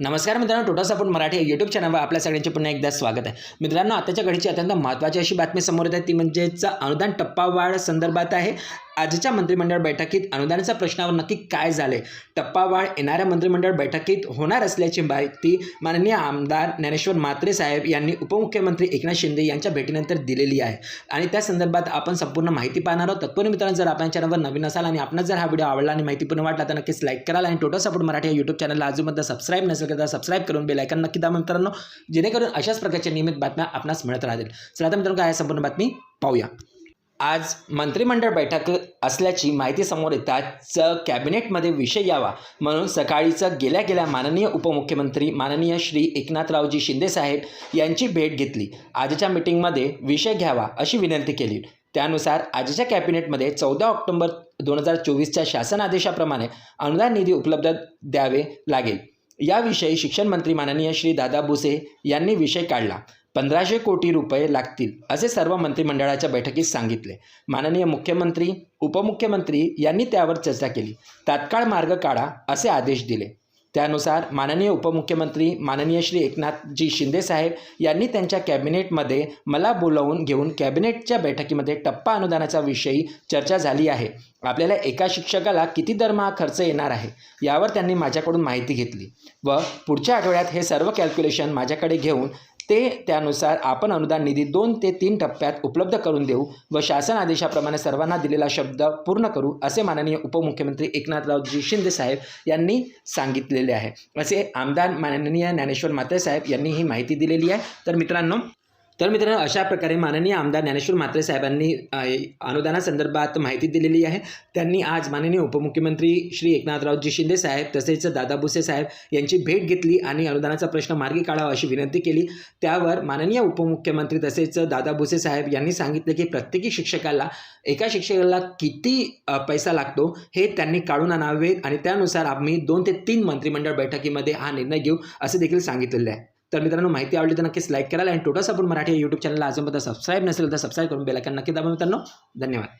नमस्कार मित्रांनो टोटा सपोर्ट मराठी यूट्यूब चॅनलवर आपल्या सगळ्यांचे पुन्हा एकदा स्वागत आहे. मित्रांनो आताच्या घडीची अत्यंत महत्त्वाची अशी बातमी समोर येत आहे ती म्हणजेच अनुदान टप्पावाढ संदर्भात आहे. आजच्या मंत्रिमंडळ बैठकीत अनुदानाच्या प्रश्नावर नक्की काय झाले टप्पावाढ येणाऱ्या मंत्रिमंडळ बैठकीत होणार असल्याची माहिती माननीय आमदार ज्ञानेश्वर म्हात्रे साहेब यांनी उपमुख्यमंत्री एकनाथ शिंदे यांच्या भेटीनंतर दिलेली आहे. आणि त्या संदर्भात आपण संपूर्ण माहिती पाहणार आहोत. तत्पूर्वी मित्रांनो जर आपण चॅनलवर नवीन असाल आणि आपण जर हा व्हिडिओ आवडला आणि माहितीपूर्ण वाटला तर नक्कीच लाईक कराल आणि टोटल सपोर्ट मराठी या यूट्यूब चॅनलला अजूनमध्ये सबस्क्राईब नसेल तर सबस्क्राईब करून बेलायकन नक्की दाबा मित्रांनो जेणेकरून अशाच प्रकारच्या नियमित बातम्या आपणास मिळत राहतील. चला तर मित्रांनो काय संपूर्ण बातमी पाहूया. आज मंत्रिमंडळ बैठक असल्याची माहिती समोर येताच कॅबिनेटमध्ये विषय यावा म्हणून सकाळीचं गेल्या गेल्या माननीय उपमुख्यमंत्री माननीय श्री एकनाथरावजी शिंदेसाहेब यांची भेट घेतली. आजच्या मिटिंगमध्ये विषय घ्यावा अशी विनंती केली. त्यानुसार आजच्या कॅबिनेटमध्ये चौदा ऑक्टोबर दोन हजार चोवीसच्या शासन आदेशाप्रमाणे अनुदान निधी उपलब्ध द्यावे लागेल. याविषयी शिक्षण मंत्री माननीय श्री दादा भुसे यांनी विषय काढला. पंधराशे कोटी रुपये लागतील असे सर्व मंत्रिमंडळाच्या बैठकीत सांगितले. माननीय मुख्यमंत्री उपमुख्यमंत्री यांनी त्यावर चर्चा केली. तात्काळ मार्ग काढा असे आदेश दिले. त्यानुसार माननीय उपमुख्यमंत्री माननीय श्री एकनाथजी शिंदेसाहेब यांनी त्यांच्या कॅबिनेटमध्ये मला बोलावून घेऊन कॅबिनेटच्या बैठकीमध्ये टप्पा अनुदानाच्या विषयी चर्चा झाली आहे. आपल्याला एका शिक्षकाला किती दरमहा खर्च येणार आहे यावर त्यांनी माझ्याकडून माहिती घेतली व पुढच्या आठवड्यात हे सर्व कॅल्क्युलेशन माझ्याकडे घेऊन ते त्यानुसार आपण अनुदान निधी दोन ते तीन टप्प्यात उपलब्ध करून देऊ व शासन आदेशाप्रमाणे सर्वांना दिलेला शब्द पूर्ण करू असे माननीय उपमुख्यमंत्री एकनाथरावजी शिंदे साहेब यांनी सांगितलेले आहे. असे आमदार माननीय ज्ञानेश्वर माते साहेब यांनी ही माहिती दिलेली आहे. तर मित्रांनो तर मित्रांनो अशा प्रकारे माननीय आमदार ज्ञानेश्वर म्हात्रे साहेबांनी अनुदानासंदर्भात माहिती दिलेली आहे. त्यांनी आज माननीय उपमुख्यमंत्री श्री एकनाथरावजी शिंदे साहेब तसेच दादा भुसे साहेब यांची भेट घेतली आणि अनुदानाचा प्रश्न मार्गी काढावा अशी विनंती केली. त्यावर माननीय उपमुख्यमंत्री तसेच दादा भुसे साहेब यांनी सांगितले की प्रत्येकी शिक्षकाला एका शिक्षकाला किती पैसा लागतो हे त्यांनी काढून आणावे आणि त्यानुसार आम्ही दोन ते तीन मंत्रिमंडळ बैठकीमध्ये हा निर्णय घेऊ असे देखील सांगितलेले आहे. तर मित्रांनो माहिती आवडली तर नक्कीच लाईक करायला आणि टोटल सपोर्ट मराठी यूट्यूब चॅनलला अजूनपर्यंत सबस्क्राईब नसेल तर सबस्क्राईब करून बेलायकन नक्की दाबा मित्रांनो. धन्यवाद.